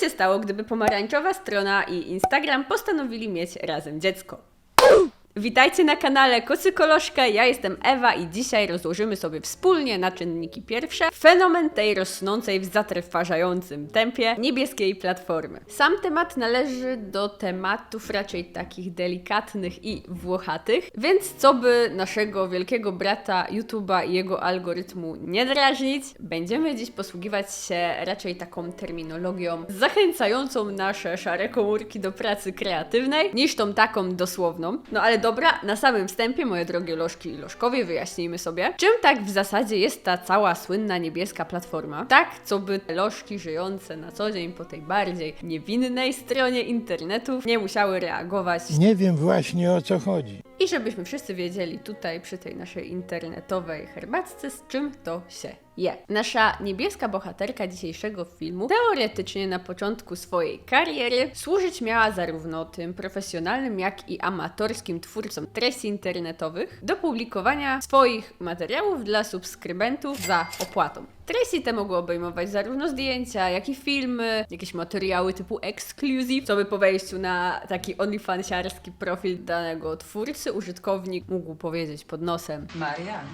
się stało, gdyby pomarańczowa strona i Instagram postanowili mieć razem dziecko? Witajcie na kanale Kocy Koloszka, ja jestem Ewa i dzisiaj rozłożymy sobie wspólnie na czynniki pierwsze fenomen tej rosnącej w zatrważającym tempie niebieskiej platformy. Sam temat należy do tematów raczej takich delikatnych i włochatych, więc co by naszego wielkiego brata YouTube'a i jego algorytmu nie drażnić, będziemy dziś posługiwać się raczej taką terminologią zachęcającą nasze szare komórki do pracy kreatywnej, niż tą taką dosłowną. No ale dobra, na samym wstępie, moje drogie lożki i lożkowie, wyjaśnijmy sobie, czym tak w zasadzie jest ta cała słynna niebieska platforma. Tak, co by te lożki żyjące na co dzień po tej bardziej niewinnej stronie internetu nie musiały reagować Nie wiem właśnie o co chodzi. i żebyśmy wszyscy wiedzieli tutaj przy tej naszej internetowej herbatce, z czym to się je. Nasza niebieska bohaterka dzisiejszego filmu teoretycznie na początku swojej kariery służyć miała zarówno tym profesjonalnym, jak i amatorskim twórcom treści internetowych do publikowania swoich materiałów dla subskrybentów za opłatą. Treści te mogły obejmować zarówno zdjęcia, jak i filmy, jakieś materiały typu exclusive, co by po wejściu na taki OnlyFansiarski profil danego twórcy użytkownik mógł powiedzieć pod nosem. Marian,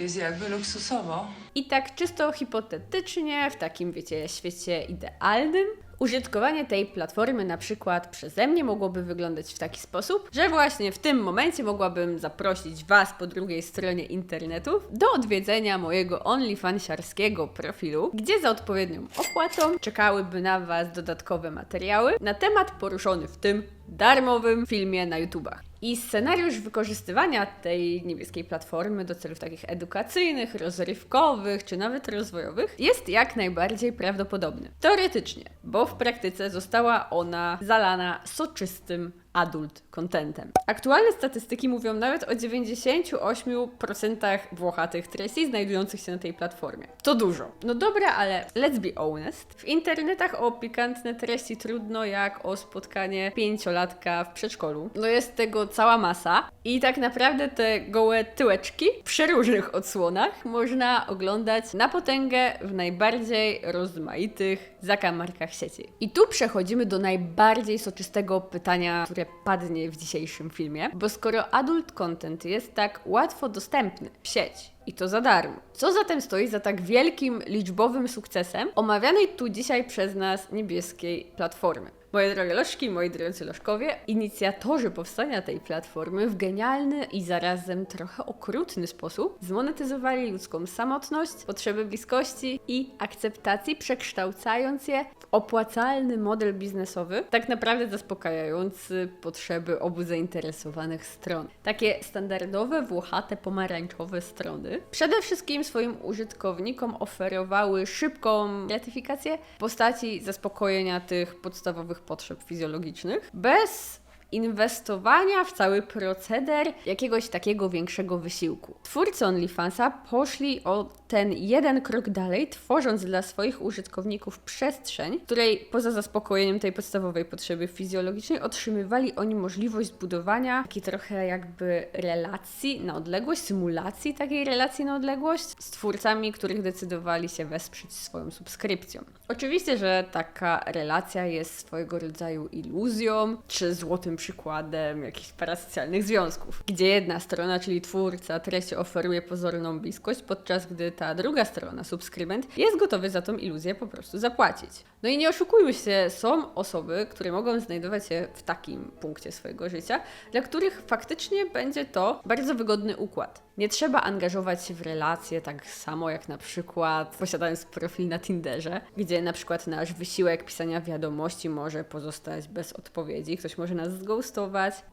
jest jakby luksusowo. I tak czysto hipotetycznie, w takim wiecie, świecie idealnym, użytkowanie tej platformy na przykład przeze mnie mogłoby wyglądać w taki sposób, że właśnie w tym momencie mogłabym zaprosić Was po drugiej stronie internetu do odwiedzenia mojego OnlyFansiarskiego profilu, gdzie za odpowiednią opłatą czekałyby na Was dodatkowe materiały na temat poruszony w tym darmowym filmie na YouTubach. I scenariusz wykorzystywania tej niebieskiej platformy do celów takich edukacyjnych, rozrywkowych czy nawet rozwojowych jest jak najbardziej prawdopodobny. Teoretycznie, bo w praktyce została ona zalana soczystym adult contentem. Aktualne statystyki mówią nawet o 98% włochatych treści znajdujących się na tej platformie. To dużo. No dobra, ale let's be honest. W internetach o pikantne treści trudno jak o spotkanie pięciolatka w przedszkolu. No jest tego cała masa i tak naprawdę te gołe tyłeczki w przeróżnych odsłonach można oglądać na potęgę w najbardziej rozmaitych zakamarkach sieci. I tu przechodzimy do najbardziej soczystego pytania, które padnie w dzisiejszym filmie, bo skoro adult content jest tak łatwo dostępny w sieć i to za darmo. Co zatem stoi za tak wielkim liczbowym sukcesem omawianej tu dzisiaj przez nas niebieskiej platformy? Moje drogie lożki, moi drodzy lożkowie, inicjatorzy powstania tej platformy w genialny i zarazem trochę okrutny sposób zmonetyzowali ludzką samotność, potrzeby bliskości i akceptacji, przekształcając je w opłacalny model biznesowy, tak naprawdę zaspokajający potrzeby obu zainteresowanych stron. Takie standardowe, włochate, pomarańczowe strony przede wszystkim swoim użytkownikom oferowały szybką gratyfikację w postaci zaspokojenia tych podstawowych potrzeb fizjologicznych bez inwestowania w cały proceder jakiegoś takiego większego wysiłku. Twórcy OnlyFansa poszli o ten jeden krok dalej, tworząc dla swoich użytkowników przestrzeń, w której poza zaspokojeniem tej podstawowej potrzeby fizjologicznej otrzymywali oni możliwość zbudowania takiej trochę jakby relacji na odległość, symulacji takiej relacji na odległość z twórcami, których decydowali się wesprzeć swoją subskrypcją. Oczywiście, że taka relacja jest swojego rodzaju iluzją, czy złotym przykładem jakichś parasocjalnych związków, gdzie jedna strona, czyli twórca treści oferuje pozorną bliskość, podczas gdy ta druga strona, subskrybent, jest gotowy za tą iluzję po prostu zapłacić. No i nie oszukujmy się, są osoby, które mogą znajdować się w takim punkcie swojego życia, dla których faktycznie będzie to bardzo wygodny układ. Nie trzeba angażować się w relacje tak samo jak na przykład posiadając profil na Tinderze, gdzie na przykład nasz wysiłek pisania wiadomości może pozostać bez odpowiedzi, ktoś może nas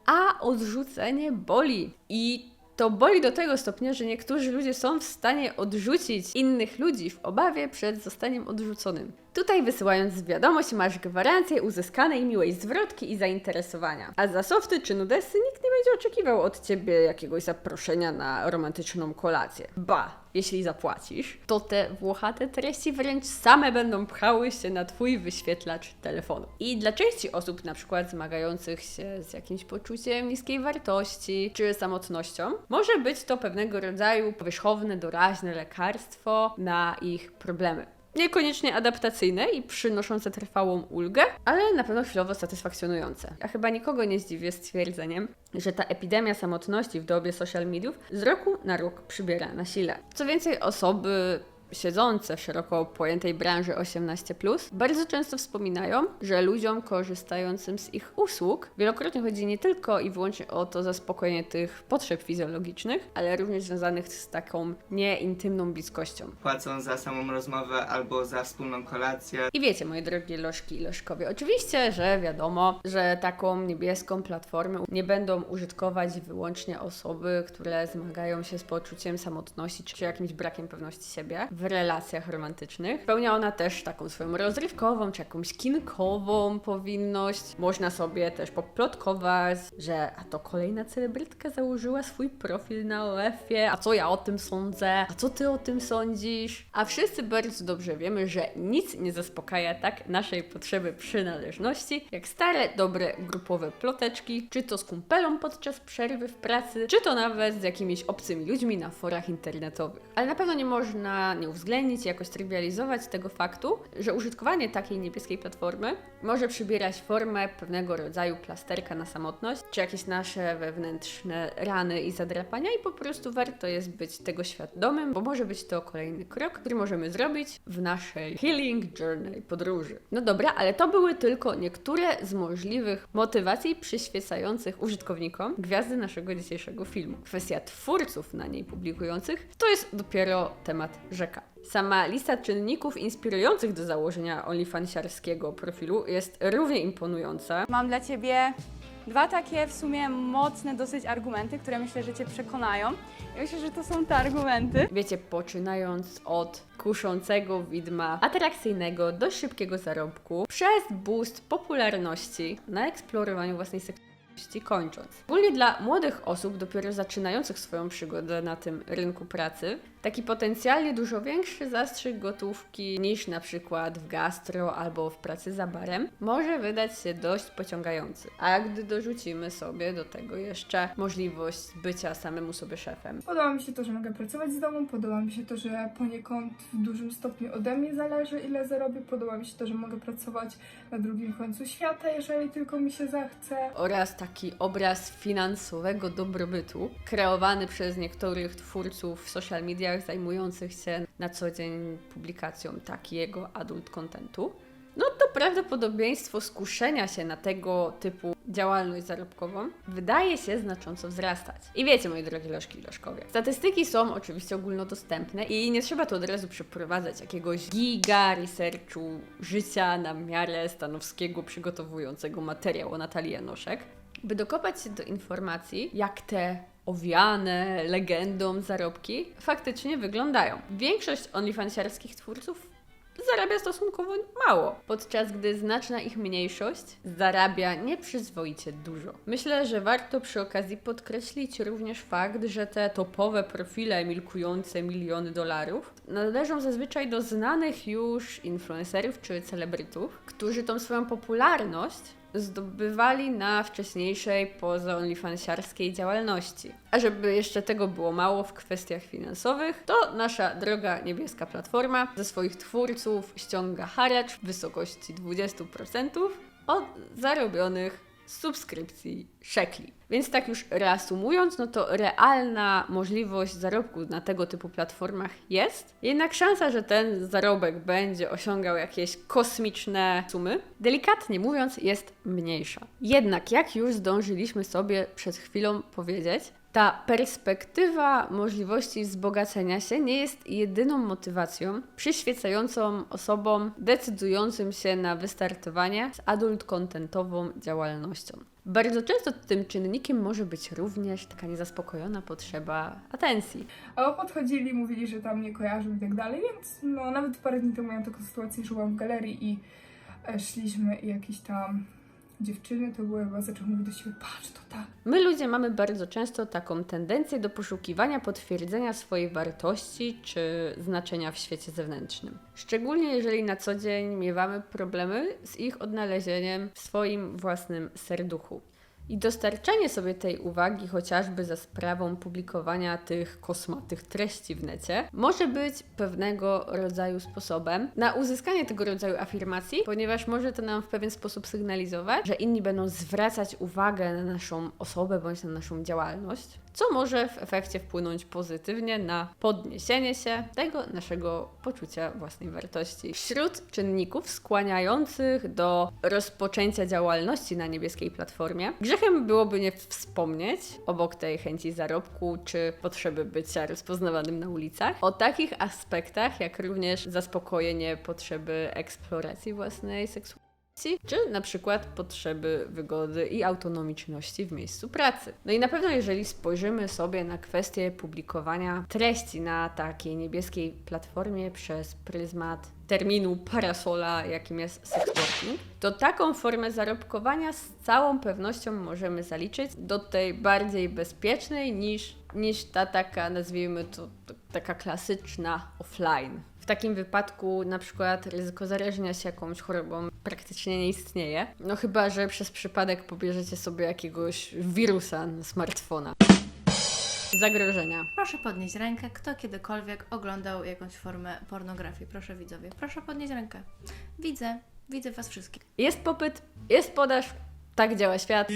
a odrzucenie boli. I to boli do tego stopnia, że niektórzy ludzie są w stanie odrzucić innych ludzi w obawie przed zostaniem odrzuconym. Tutaj wysyłając wiadomość masz gwarancję uzyskanej miłej zwrotki i zainteresowania. A za softy czy nudesy nikt nie będzie oczekiwał od ciebie jakiegoś zaproszenia na romantyczną kolację. Ba, jeśli zapłacisz, to te włochate treści wręcz same będą pchały się na twój wyświetlacz telefonu. I dla części osób, na przykład zmagających się z jakimś poczuciem niskiej wartości czy samotnością, może być to pewnego rodzaju powierzchowne, doraźne lekarstwo na ich problemy. Niekoniecznie adaptacyjne i przynoszące trwałą ulgę, ale na pewno chwilowo satysfakcjonujące. Ja chyba nikogo nie zdziwię stwierdzeniem, że ta epidemia samotności w dobie social mediów z roku na rok przybiera na sile. Co więcej, osoby siedzące w szeroko pojętej branży 18, bardzo często wspominają, że ludziom korzystającym z ich usług wielokrotnie chodzi nie tylko i wyłącznie o to zaspokojenie tych potrzeb fizjologicznych, ale również związanych z taką nieintymną bliskością. Płacą za samą rozmowę albo za wspólną kolację. I wiecie, moje drogie lożki i lożkowie, oczywiście, że wiadomo, że taką niebieską platformę nie będą użytkować wyłącznie osoby, które zmagają się z poczuciem samotności czy jakimś brakiem pewności siebie w relacjach romantycznych. Spełnia ona też taką swoją rozrywkową czy jakąś kinkową powinność. Można sobie też poplotkować, że a to kolejna celebrytka założyła swój profil na OF-ie, a co ja o tym sądzę, a co ty o tym sądzisz? A wszyscy bardzo dobrze wiemy, że nic nie zaspokaja tak naszej potrzeby przynależności, jak stare, dobre grupowe ploteczki, czy to z kumpelą podczas przerwy w pracy, czy to nawet z jakimiś obcymi ludźmi na forach internetowych. Ale na pewno nie można nie uwzględnić jakoś trywializować tego faktu, że użytkowanie takiej niebieskiej platformy może przybierać formę pewnego rodzaju plasterka na samotność, czy jakieś nasze wewnętrzne rany i zadrapania i po prostu warto jest być tego świadomym, bo może być to kolejny krok, który możemy zrobić w naszej healing journey podróży. No dobra, ale to były tylko niektóre z możliwych motywacji przyświecających użytkownikom gwiazdy naszego dzisiejszego filmu. Kwestia twórców na niej publikujących to jest dopiero temat rzeka. Sama lista czynników inspirujących do założenia OnlyFansiarskiego profilu jest równie imponująca. Mam dla Ciebie dwa takie w sumie mocne dosyć argumenty, które myślę, że Cię przekonają. I myślę, że to są te argumenty. Wiecie, poczynając od kuszącego widma atrakcyjnego, dość szybkiego zarobku, przez boost popularności na eksplorowaniu własnej seksualności kończąc. Szczególnie dla młodych osób dopiero zaczynających swoją przygodę na tym rynku pracy, taki potencjalnie dużo większy zastrzyk gotówki niż na przykład w gastro albo w pracy za barem może wydać się dość pociągający. A gdy dorzucimy sobie do tego jeszcze możliwość bycia samemu sobie szefem, Podoba mi się to, że mogę pracować z domu, podoba mi się to, że poniekąd w dużym stopniu ode mnie zależy, ile zarobię, podoba mi się to, że mogę pracować na drugim końcu świata, jeżeli tylko mi się zachce. oraz taki obraz finansowego dobrobytu kreowany przez niektórych twórców w social mediach zajmujących się na co dzień publikacją takiego adult contentu, no to prawdopodobieństwo skuszenia się na tego typu działalność zarobkową wydaje się znacząco wzrastać. I wiecie, moi drogi lożki i lożkowie, statystyki są oczywiście ogólnodostępne i nie trzeba tu od razu przeprowadzać jakiegoś giga researchu życia na miarę Stanowskiego przygotowującego materiał o Natalii Janoszek, by dokopać się do informacji, jak te owiane legendą zarobki faktycznie wyglądają. Większość onlyfansiarskich twórców zarabia stosunkowo mało, podczas gdy znaczna ich mniejszość zarabia nieprzyzwoicie dużo. Myślę, że warto przy okazji podkreślić również fakt, że te topowe profile milkujące miliony dolarów należą zazwyczaj do znanych już influencerów czy celebrytów, którzy tą swoją popularność zdobywali na wcześniejszej poza OnlyFansiarskiej działalności. A żeby jeszcze tego było mało w kwestiach finansowych, to nasza droga niebieska platforma ze swoich twórców ściąga haracz w wysokości 20% od zarobionych subskrypcji szekli. Więc tak już reasumując, no to realna możliwość zarobku na tego typu platformach jest, jednak szansa, że ten zarobek będzie osiągał jakieś kosmiczne sumy, delikatnie mówiąc, jest mniejsza. Jednak jak już zdążyliśmy sobie przed chwilą powiedzieć, ta perspektywa możliwości wzbogacenia się nie jest jedyną motywacją przyświecającą osobom decydującym się na wystartowanie z adult-contentową działalnością. Bardzo często tym czynnikiem może być również taka niezaspokojona potrzeba atencji. A podchodzili, mówili, że tam nie kojarzą i tak dalej, więc no nawet parę dni temu miałam taką sytuację, że byłam w galerii i e, szliśmy i jakieś tam dziewczyny to były, chyba zaczęły mówić do siebie, patrz, to tak. My ludzie mamy bardzo często taką tendencję do poszukiwania potwierdzenia swojej wartości czy znaczenia w świecie zewnętrznym. Szczególnie jeżeli na co dzień miewamy problemy z ich odnalezieniem w swoim własnym serduchu. I dostarczanie sobie tej uwagi chociażby za sprawą publikowania tych kosmatych treści w necie może być pewnego rodzaju sposobem na uzyskanie tego rodzaju afirmacji, ponieważ może to nam w pewien sposób sygnalizować, że inni będą zwracać uwagę na naszą osobę bądź na naszą działalność, co może w efekcie wpłynąć pozytywnie na podniesienie się tego naszego poczucia własnej wartości. Wśród czynników skłaniających do rozpoczęcia działalności na niebieskiej platformie, grzechem byłoby nie wspomnieć, obok tej chęci zarobku czy potrzeby bycia rozpoznawanym na ulicach, o takich aspektach jak również zaspokojenie potrzeby eksploracji własnej seksualności czy na przykład potrzeby wygody i autonomiczności w miejscu pracy. No i na pewno, jeżeli spojrzymy sobie na kwestię publikowania treści na takiej niebieskiej platformie przez pryzmat terminu parasola, jakim jest sex working, to taką formę zarobkowania z całą pewnością możemy zaliczyć do tej bardziej bezpiecznej niż, niż ta taka, nazwijmy to taka klasyczna offline. W takim wypadku na przykład ryzyko zarażenia się jakąś chorobą praktycznie nie istnieje. No chyba, że przez przypadek pobierzecie sobie jakiegoś wirusa na smartfona. Zagrożenia. Proszę podnieść rękę, kto kiedykolwiek oglądał jakąś formę pornografii. Proszę widzowie, proszę podnieść rękę. Widzę, widzę Was wszystkich. Jest popyt, jest podaż, tak działa świat.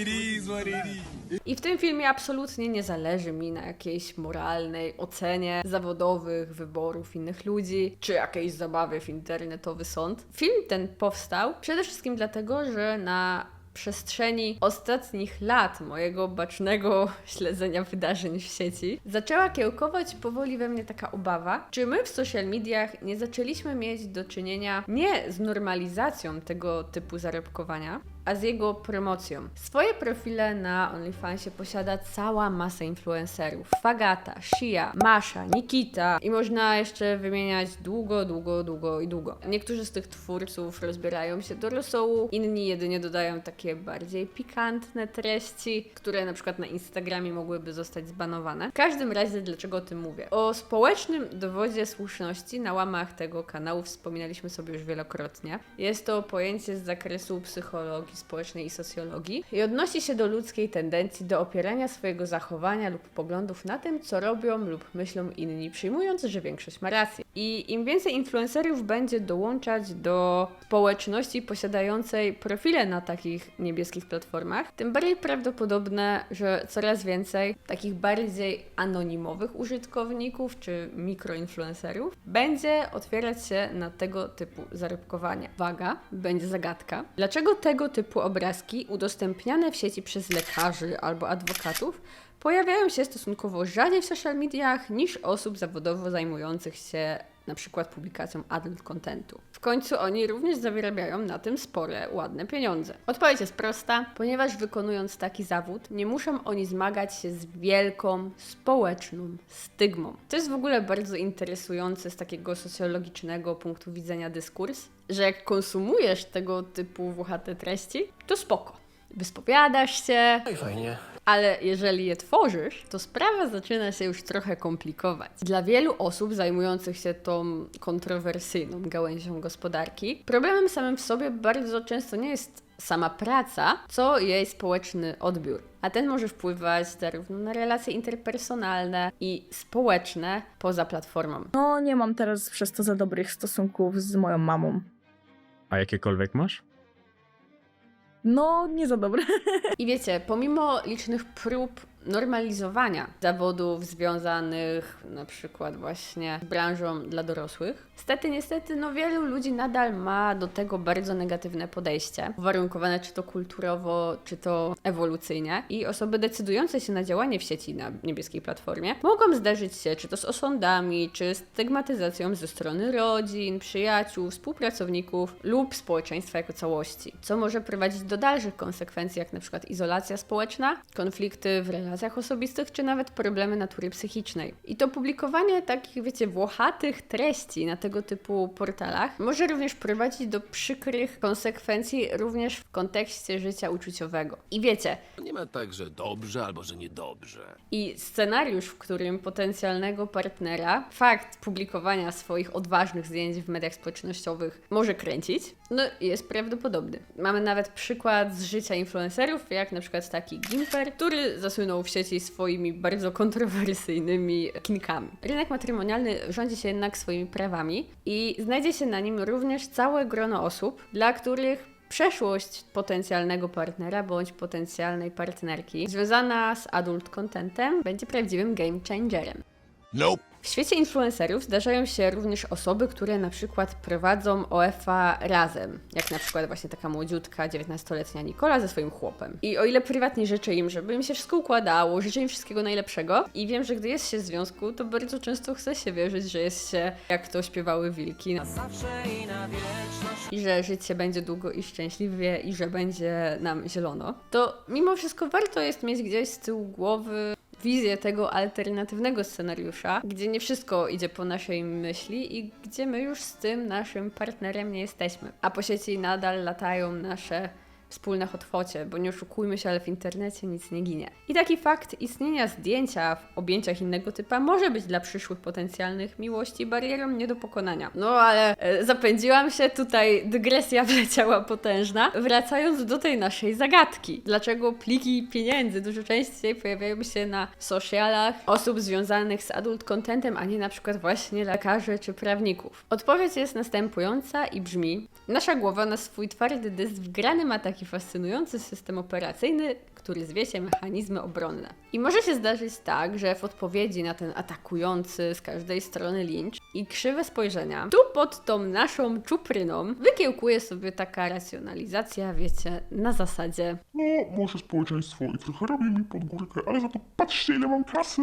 I w tym filmie absolutnie nie zależy mi na jakiejś moralnej ocenie zawodowych wyborów innych ludzi, czy jakiejś zabawie w internetowy sąd. Film ten powstał przede wszystkim dlatego, że na przestrzeni ostatnich lat mojego bacznego śledzenia wydarzeń w sieci zaczęła kiełkować powoli we mnie taka obawa, czy my w social mediach nie zaczęliśmy mieć do czynienia nie z normalizacją tego typu zarobkowania, a z jego promocją. Swoje profile na OnlyFansie posiada cała masa influencerów. Fagata, Shia, Masha, Nikita i można jeszcze wymieniać długo, długo, długo i długo. Niektórzy z tych twórców rozbierają się do rosołu, inni jedynie dodają takie bardziej pikantne treści, które na przykład na Instagramie mogłyby zostać zbanowane. W każdym razie, dlaczego o tym mówię? O społecznym dowodzie słuszności na łamach tego kanału wspominaliśmy sobie już wielokrotnie. Jest to pojęcie z zakresu psychologii społecznej i socjologii i odnosi się do ludzkiej tendencji do opierania swojego zachowania lub poglądów na tym, co robią lub myślą inni, przyjmując, że większość ma rację. I im więcej influencerów będzie dołączać do społeczności posiadającej profile na takich niebieskich platformach, tym bardziej prawdopodobne, że coraz więcej takich bardziej anonimowych użytkowników czy mikroinfluencerów będzie otwierać się na tego typu zarobkowanie. Waga, będzie zagadka. Dlaczego tego typu obrazki udostępniane w sieci przez lekarzy albo adwokatów pojawiają się stosunkowo rzadziej w social mediach niż osób zawodowo zajmujących się na przykład publikacją adult contentu. W końcu oni również zawierabiają na tym spore, ładne pieniądze. Odpowiedź jest prosta, ponieważ wykonując taki zawód, nie muszą oni zmagać się z wielką społeczną stygmą. To jest w ogóle bardzo interesujące z takiego socjologicznego punktu widzenia dyskurs, że jak konsumujesz tego typu włochate treści, to spoko. Wyspowiadasz się, No i fajnie. Ale jeżeli je tworzysz, to sprawa zaczyna się już trochę komplikować. Dla wielu osób zajmujących się tą kontrowersyjną gałęzią gospodarki, problemem samym w sobie bardzo często nie jest sama praca, co jej społeczny odbiór. A ten może wpływać zarówno na relacje interpersonalne i społeczne poza platformą. No, nie mam teraz przez to za dobrych stosunków z moją mamą. A jakiekolwiek masz? No, nie za dobre. I wiecie, pomimo licznych prób normalizowania zawodów związanych na przykład właśnie z branżą dla dorosłych, stety, niestety, no wielu ludzi nadal ma do tego bardzo negatywne podejście, uwarunkowane czy to kulturowo, czy to ewolucyjnie. I osoby decydujące się na działanie w sieci na niebieskiej platformie mogą zdarzyć się czy to z osądami, czy stygmatyzacją ze strony rodzin, przyjaciół, współpracowników lub społeczeństwa jako całości, co może prowadzić do dalszych konsekwencji, jak na przykład izolacja społeczna, konflikty w relacjach relacjach osobistych, czy nawet problemy natury psychicznej. I to publikowanie takich, wiecie, włochatych treści na tego typu portalach może również prowadzić do przykrych konsekwencji również w kontekście życia uczuciowego. I wiecie, Nie ma tak, że dobrze albo że niedobrze. i scenariusz, w którym potencjalnego partnera fakt publikowania swoich odważnych zdjęć w mediach społecznościowych może kręcić, no jest prawdopodobny. Mamy nawet przykład z życia influencerów, jak na przykład taki Gimper, który zasłynął w sieci swoimi bardzo kontrowersyjnymi kinkami. Rynek matrymonialny rządzi się jednak swoimi prawami i znajdzie się na nim również całe grono osób, dla których przeszłość potencjalnego partnera bądź potencjalnej partnerki związana z adult contentem będzie prawdziwym game changerem. Nope. W świecie influencerów zdarzają się również osoby, które na przykład prowadzą OF-a razem, jak na przykład właśnie taka młodziutka, 19-letnia Nikola ze swoim chłopem. I o ile prywatnie życzę im, żeby im się wszystko układało, życzę im wszystkiego najlepszego. I wiem, że gdy jest się w związku, to bardzo często chce się wierzyć, że jest się, jak to śpiewały wilki, i że życie będzie długo i szczęśliwie i że będzie nam zielono, to mimo wszystko warto jest mieć gdzieś z tyłu głowy wizję tego alternatywnego scenariusza, gdzie nie wszystko idzie po naszej myśli i gdzie my już z tym naszym partnerem nie jesteśmy. A po sieci nadal latają nasze wspólne hotwocie, bo nie oszukujmy się, ale w internecie nic nie ginie. I taki fakt istnienia zdjęcia w objęciach innego typa może być dla przyszłych potencjalnych miłości barierą nie do pokonania. No ale e, zapędziłam się, tutaj dygresja wleciała potężna. Wracając do tej naszej zagadki. Dlaczego pliki pieniędzy dużo częściej pojawiają się na socialach osób związanych z adult contentem, a nie na przykład właśnie lekarzy czy prawników? Odpowiedź jest następująca i brzmi: Nasza głowa na swój twardy dysk wgrany ma taki fascynujący system operacyjny, który zwie się mechanizmy obronne. I może się zdarzyć tak, że w odpowiedzi na ten atakujący z każdej strony lincz i krzywe spojrzenia, tu pod tą naszą czupryną wykiełkuje sobie taka racjonalizacja, wiecie, na zasadzie No, może społeczeństwo i trochę robi mi pod górkę, ale za to patrzcie ile mam kasy!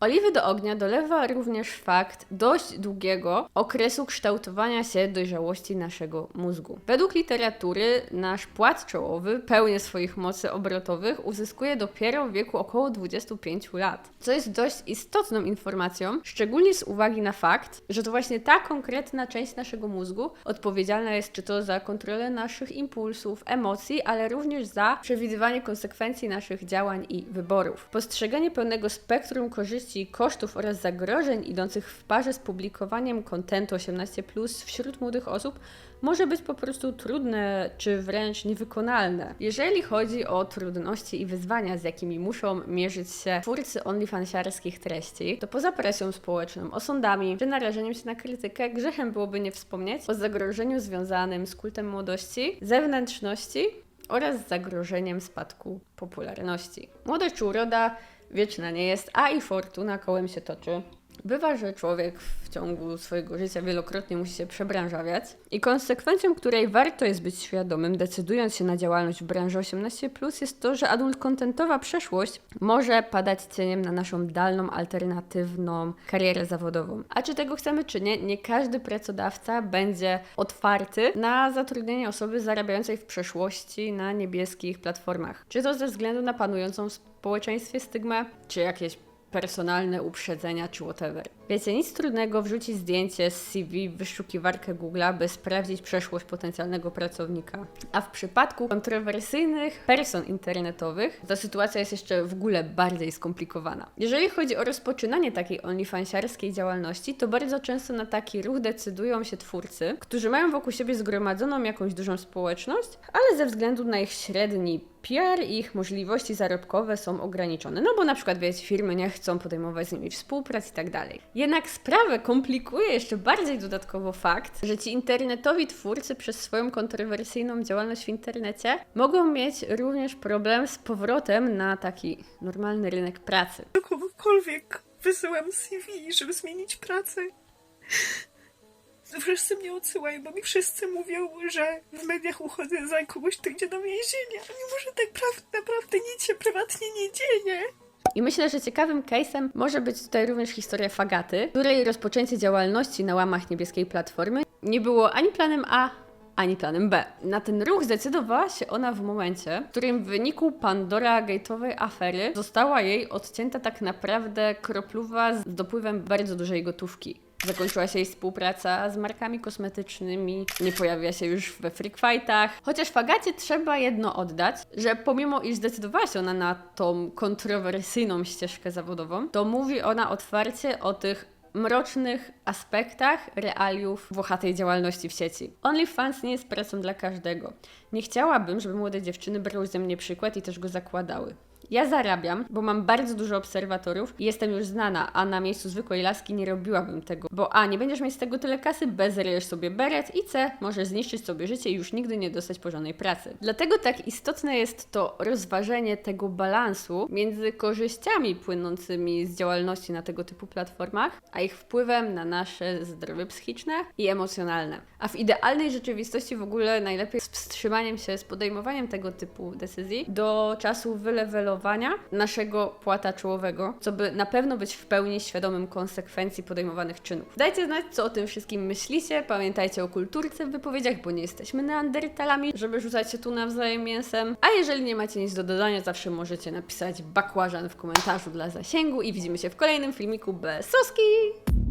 Oliwy do ognia dolewa również fakt dość długiego okresu kształtowania się dojrzałości naszego mózgu. Według literatury nasz płat czołowy, pełny swoich mocy obrotowych, uzyskuje dopiero w wieku około 25 lat. Co jest dość istotną informacją, szczególnie z uwagi na fakt, że to właśnie ta konkretna część naszego mózgu odpowiedzialna jest czy to za kontrolę naszych impulsów, emocji, ale również za przewidywanie konsekwencji naszych działań i wyborów. Postrzeganie pełnego spektrum korzyści kosztów oraz zagrożeń idących w parze z publikowaniem kontentu 18+ wśród młodych osób może być po prostu trudne czy wręcz niewykonalne. Jeżeli chodzi o trudności i wyzwania, z jakimi muszą mierzyć się twórcy onlyfansiarskich treści, to poza presją społeczną, osądami czy narażeniem się na krytykę, grzechem byłoby nie wspomnieć o zagrożeniu związanym z kultem młodości, zewnętrzności oraz zagrożeniem spadku popularności. Młodość uroda wieczna nie jest, a i fortuna kołem się toczy. Bywa, że człowiek w ciągu swojego życia wielokrotnie musi się przebranżawiać i konsekwencją, której warto jest być świadomym, decydując się na działalność w branży 18+, jest to, że adult przeszłość może padać cieniem na naszą dalną, alternatywną karierę zawodową. A czy tego chcemy, czy nie, nie każdy pracodawca będzie otwarty na zatrudnienie osoby zarabiającej w przeszłości na niebieskich platformach. Czy to ze względu na panującą w społeczeństwie stygmę, czy jakieś personalne uprzedzenia czy whatever. Wiecie, nic trudnego wrzucić zdjęcie z CV w wyszukiwarkę Google'a, by sprawdzić przeszłość potencjalnego pracownika. A w przypadku kontrowersyjnych person internetowych, ta sytuacja jest jeszcze w ogóle bardziej skomplikowana. Jeżeli chodzi o rozpoczynanie takiej onlyfansiarskiej działalności, to bardzo często na taki ruch decydują się twórcy, którzy mają wokół siebie zgromadzoną jakąś dużą społeczność, ale ze względu na ich średni PR i ich możliwości zarobkowe są ograniczone. No bo na przykład, wiecie, firmy nie chcą podejmować z nimi współprac i tak dalej. Jednak sprawę komplikuje jeszcze bardziej dodatkowo fakt, że ci internetowi twórcy przez swoją kontrowersyjną działalność w internecie mogą mieć również problem z powrotem na taki normalny rynek pracy. do kogokolwiek wysyłam CV, żeby zmienić pracę. Wszyscy mnie odsyłają, bo mi wszyscy mówią, że w mediach uchodzę za kogoś, kto idzie do więzienia. Mimo, że tak pra- naprawdę nic się prywatnie nie dzieje. I myślę, że ciekawym case'em może być tutaj również historia Fagaty, której rozpoczęcie działalności na łamach niebieskiej platformy nie było ani planem A, ani planem B. Na ten ruch zdecydowała się ona w momencie, w którym w wyniku Pandora Gate'owej afery została jej odcięta tak naprawdę kropluwa z dopływem bardzo dużej gotówki. Zakończyła się jej współpraca z markami kosmetycznymi, nie pojawia się już we freak fightach. Chociaż Fagacie trzeba jedno oddać, że pomimo iż zdecydowała się ona na tą kontrowersyjną ścieżkę zawodową, to mówi ona otwarcie o tych mrocznych aspektach realiów włochatej działalności w sieci. OnlyFans nie jest pracą dla każdego. Nie chciałabym, żeby młode dziewczyny brały ze mnie przykład i też go zakładały. Ja zarabiam, bo mam bardzo dużo obserwatorów i jestem już znana, a na miejscu zwykłej laski nie robiłabym tego. Bo A, nie będziesz mieć z tego tyle kasy, B, zerujesz sobie beret i C, możesz zniszczyć sobie życie i już nigdy nie dostać porządnej pracy. Dlatego tak istotne jest to rozważenie tego balansu między korzyściami płynącymi z działalności na tego typu platformach, a ich wpływem na nasze zdrowie psychiczne i emocjonalne. A w idealnej rzeczywistości w ogóle najlepiej z wstrzymaniem się z podejmowaniem tego typu decyzji do czasu wylewelowania naszego płata czołowego, co by na pewno być w pełni świadomym konsekwencji podejmowanych czynów. Dajcie znać, co o tym wszystkim myślicie. Pamiętajcie o kulturce w wypowiedziach, bo nie jesteśmy neandertalami, żeby rzucać się tu nawzajem mięsem. A jeżeli nie macie nic do dodania, zawsze możecie napisać bakłażan w komentarzu dla zasięgu i widzimy się w kolejnym filmiku bez soski!